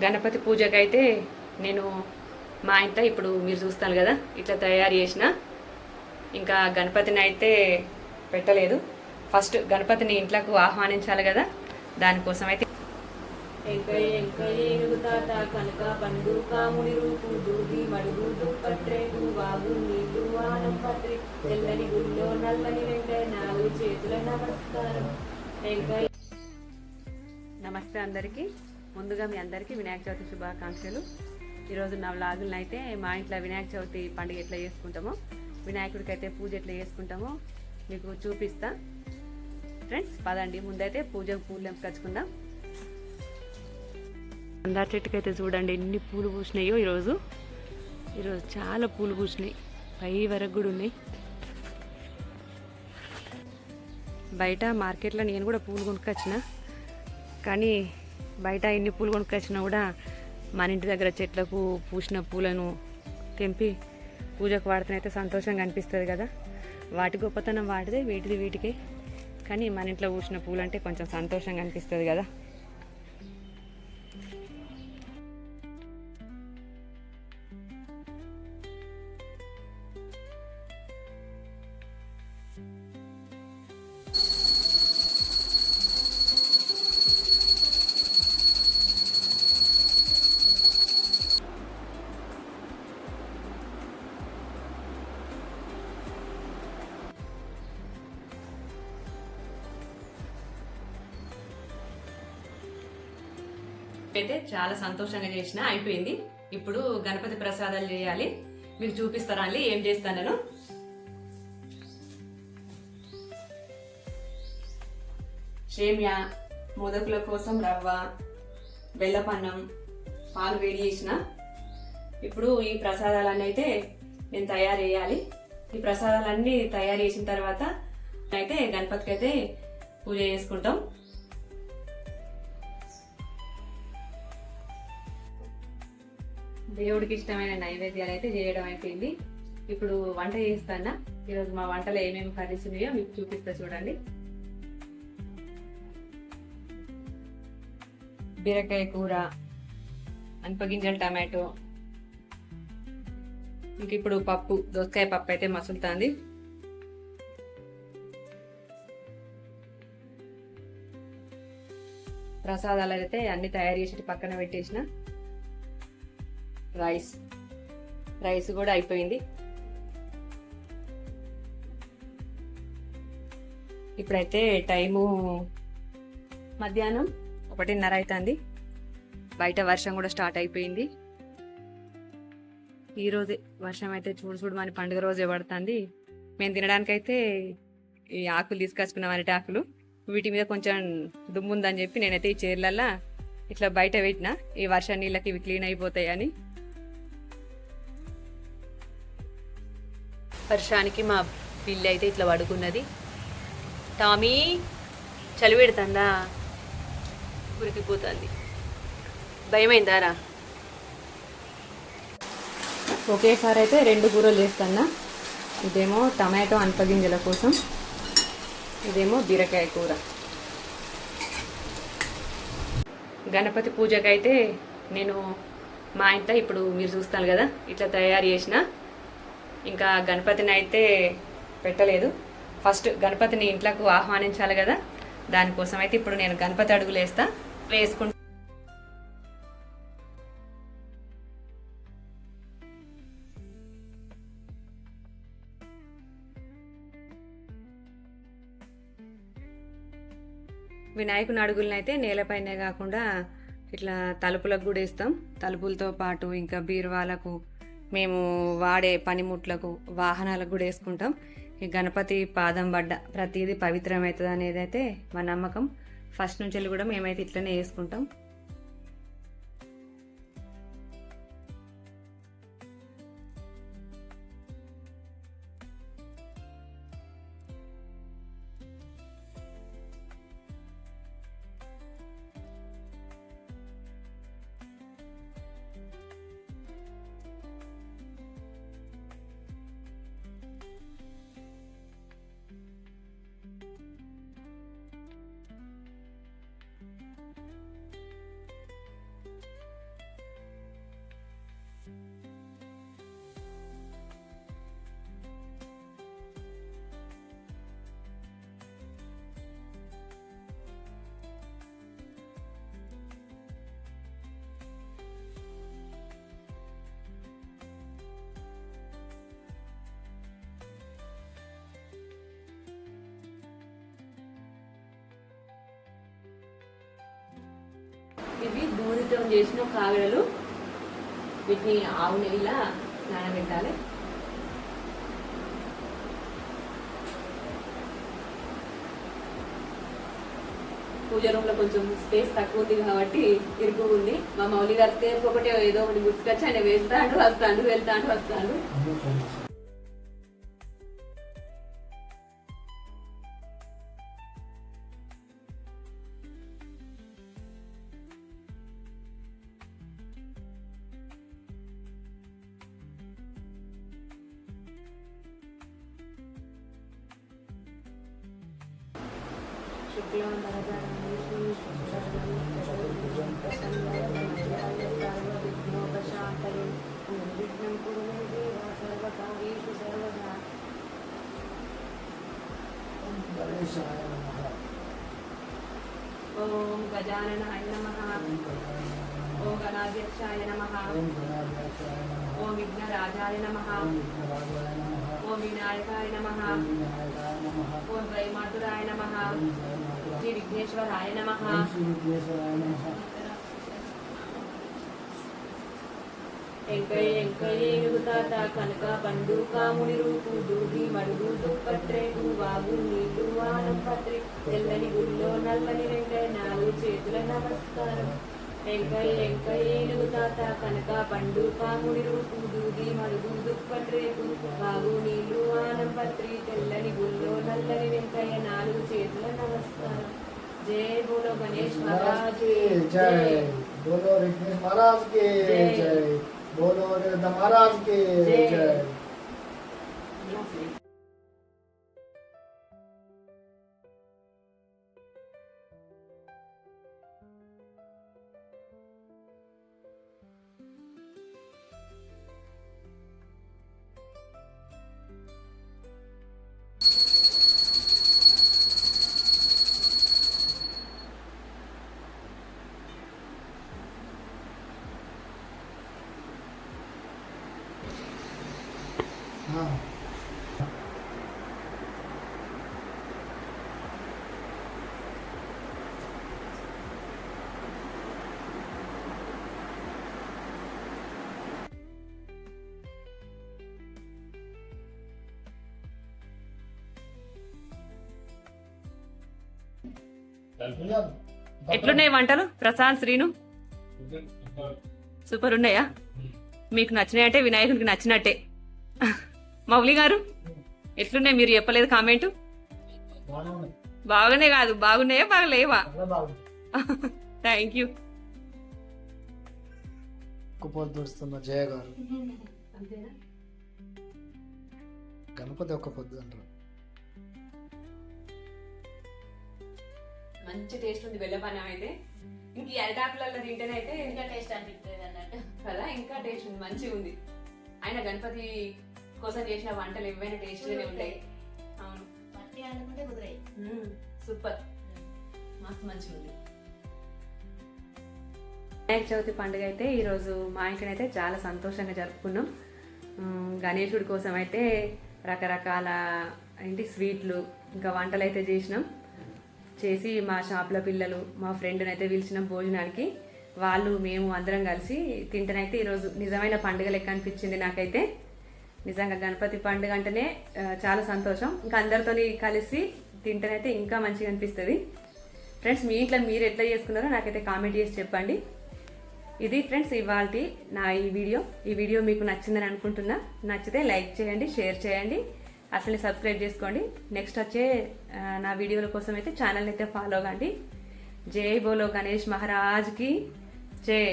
గణపతి పూజకి అయితే నేను మా ఇంట్లో ఇప్పుడు మీరు చూస్తారు కదా ఇట్లా తయారు చేసిన. ఇంకా గణపతిని అయితే పెట్టలేదు. ఫస్ట్ గణపతిని ఇంట్లోకి ఆహ్వానించాలి కదా దానికోసం అయితే ఎంకయ్య ఎంకయ్య ఏనుగు తాత కనుక పండు కాముని రూపు దూది మడుగు దుప్పట్రేపు వాగు నీళ్ళు వానం పత్రి. తెల్లని గుళ్ళో నల్లని వెంకయ్య నాలుగు చేతుల నమస్కారం. వెంకయ్య నమస్తే అందరికీ. ముందుగా మీ అందరికీ వినాయక చవితి శుభాకాంక్షలు. ఈరోజు నా వ్లాగులను అయితే మా ఇంట్లో వినాయక చవితి పండుగ ఎట్లా చేసుకుంటామో వినాయకుడికి అయితే పూజ ఎట్లా చేసుకుంటామో మీకు చూపిస్తా. ఫ్రెండ్స్ పదండి ముందైతే పూజ పూలు తెంపుకొచ్చుకుందాం అందరి చెట్టుకి అయితే చూడండి ఎన్ని పూలు పూసినాయో ఈరోజు. ఈరోజు చాలా పూలు పూసినాయి. పై వరకు కూడా ఉన్నాయి. బయట మార్కెట్లో నేను కూడా పూలు కొనుక్కొచ్చిన. కానీ బయట ఎన్ని పూలు కొనుక్కొచ్చినా కూడా మన ఇంటి దగ్గర చెట్లకు పూసిన పూలను తెంపి పూజకు వాడితేనైతే సంతోషంగా అనిపిస్తుంది కదా. వాటి గొప్పతనం వాటిదే వీటిది వీటికి. కానీ మన ఇంట్లో పూసిన పూలు అంటే కొంచెం సంతోషంగా అనిపిస్తుంది కదా. అయితే చాలా సంతోషంగా చేసిన అయిపోయింది. ఇప్పుడు గణపతి ప్రసాదాలు చేయాలి. మీకు చూపిస్తారా అండి ఏం చేస్తాను నేను సేమియా మోదకుల కోసం రవ్వ బెల్లపన్నం పాలు వేడి చేసిన. ఇప్పుడు ఈ ప్రసాదాలన్నీ అయితే నేను తయారు చేయాలి. ఈ ప్రసాదాలన్నీ తయారు చేసిన తర్వాత అయితే గణపతికి అయితే పూజ చేసుకుంటాం. దేవుడికి ఇష్టమైన నైవేద్యాలు అయితే చేయడం అయిపోయింది. ఇప్పుడు వంట చేస్తానా? ఈరోజు మా వంటలో ఏమేమి కర్రీస్ ఉన్నాయో మీకు చూపిస్తా చూడండి. బీరకాయ కూర అనపగింజల టమాటో. ఇంక ఇప్పుడు పప్పు దోసకాయ పప్పు అయితే మసులుతుంది. ప్రసాదాలు అయితే అన్ని తయారు చేసి పక్కన పెట్టేసిన. రైస్. రైస్ కూడా అయిపోయింది. ఇప్పుడైతే టైము మధ్యాహ్నం ఒకటిన్నర అవుతుంది బయట వర్షం కూడా స్టార్ట్ అయిపోయింది. ఈరోజే వర్షం అయితే చూడు చూడు మన పండుగ రోజే పడుతుంది. మేము తినడానికైతే ఈ ఆకులు తీసుకొచ్చుకున్నాం అనేటి ఆకులు. వీటి మీద కొంచెం దుమ్ము ఉందని చెప్పి నేనైతే ఈ చీరలల్లా ఇట్లా బయట పెట్టిన. ఈ వర్షం నీళ్ళకి ఇవి క్లీన్ అయిపోతాయి వర్షానికి మా పిల్లి అయితే ఇట్లా పడుకున్నది. టామీ చలి పెడుతుందా? ఉరికిపోతుంది భయమైందారా ఒకేసారి అయితే రెండు కూరలు చేస్తానా ఇదేమో టమాటో అనపగింజల కోసం. ఇదేమో బీరకాయ కూర. గణపతి పూజకైతే నేను మా ఇంట్లో ఇప్పుడు మీరు చూస్తాను కదా ఇట్లా తయారు చేసిన ఇంకా గణపతిని అయితే పెట్టలేదు. ఫస్ట్ గణపతిని ఇంట్లోకి ఆహ్వానించాలి కదా. దానికోసం అయితే ఇప్పుడు నేను గణపతి అడుగులు వేస్తా. వేసుకుంటా వినాయకుని అడుగులను అయితే నేలపైనే కాకుండా ఇట్లా తలుపులకు కూడా వేస్తాం. తలుపులతో పాటు ఇంకా బీరువాలకు మేము వాడే పనిముట్లకు వాహనాలకు కూడా వేసుకుంటాం. ఈ గణపతి పాదం పడ్డ ప్రతిదీ పవిత్రమవుతుంది అనేది అయితే మా నమ్మకం. ఫస్ట్ నుంచి వెళ్ళి కూడా మేమైతే ఇట్లనే వేసుకుంటాం. నెయ్యితో చేసిన కాగడలు వీటిని ఆవు నెయ్యిలా నానబెట్టాలి. పూజ రూమ్లో కొంచెం స్పేస్ తక్కువ ఉంది కాబట్టి ఇరుకు ఉంది. మా మౌలి గారి ఒకటి ఏదో ఒకటి గుర్తుకొచ్చి ఆయన వెళ్తాడు వస్తాడు వెళ్తాడు వస్తాడు. ॐ गजाननाय नम। ॐ गणाध्यक्षाय नमः। ॐ विनायकाय नमः। ॐ वैमातुराय नमः। శ్రీ విఘ్నేశ్వరాయ నమ. శ్రీ విఘ్నేశ్వరాయ నమః. ఎంకై ఎంకై ఏనుగుతాత కనక పండు కాముని రూపు దూది మడుగు దుప్పట్రేకు వాగు నీళ్ళు వానం పత్రి తెల్లని గుళ్ళో నల్లని వెంకై నాలుగు చేతుల నమస్కారం. వెంకై వెంకై ఏనుగు తాత కనక పండు పాముడి రూపు దూది మడుగు బాగు నీళ్ళు ఆనం పత్రి తెల్లని గుల్లో నల్లని వెంకయ్య నాలుగు చేతుల నమస్కారం. జయ బోలో గణేష్ మహారాజ్ జయ బోలో విఘ్నేష్ మహారాజ్కి జయ బోలో మహారాజ్కి జయ ఎట్లున్నాయి వంటలు? ప్రశాంత్ శ్రీను? సూపర్ ఉన్నాయా? మీకు నచ్చినాయంటే వినాయకునికి నచ్చినట్టే. మౌలి గారు ఎట్లున్నాయి మీరు చెప్పలేదు కామెంట్? బాగానే కాదు బాగున్నాయా బాగలేవా? థ్యాంక్ యూ జయ గారు. గణపతి ఒక్క పొద్దు అంటారు. మంచి టేస్ట్ ఉంది బెల్లపానం అయితే. ఇంక ఈ అరిటాకులలో తింటేనే అయితే ఇంకా టేస్ట్ అనిపిస్తుంది అన్నట్టు. కదా ఇంకా టేస్ట్ ఉంది మంచిగా ఉంది. ఆయన గణపతి కోసం చేసిన వంటలు ఏవైనా టేస్ట్ ఉంటాయి. అవును. అనుకుంటే కుదిరాయి. సూపర్. మస్తు మంచిగా ఉంది. వినాయక చవితి పండుగ అయితే ఈరోజు మా ఇంట్లోనైతే చాలా సంతోషంగా జరుపుకున్నాం. గణేశుడి కోసం అయితే రకరకాల ఏంటి స్వీట్లు ఇంకా వంటలు అయితే చేసినాం. చేసి మా షాప్లో పిల్లలు మా ఫ్రెండ్ని అయితే పిలిచిన భోజనానికి. వాళ్ళు మేము అందరం కలిసి తింటనైతే ఈరోజు నిజమైన పండుగ లెక్క అనిపించింది నాకైతే. నిజంగా గణపతి పండుగ అంటేనే చాలా సంతోషం. ఇంకా అందరితోని కలిసి తింటనైతే ఇంకా మంచిగా అనిపిస్తుంది. ఫ్రెండ్స్ మీ ఇంట్లో మీరు ఎట్లా చేసుకున్నారో నాకైతే కామెంట్ చేసి చెప్పండి. ఇది ఫ్రెండ్స్ ఇవాళ నా ఈ వీడియో. ఈ వీడియో మీకు నచ్చిందని అనుకుంటున్నా. నచ్చితే లైక్ చేయండి షేర్ చేయండి. అట్లనే సబ్స్క్రైబ్ చేసుకోండి. నెక్స్ట్ వచ్చే నా వీడియోల కోసం అయితే ఛానల్ అయితే ఫాలో కండి. జై బోలో గణేష్ మహారాజ్కి. జై.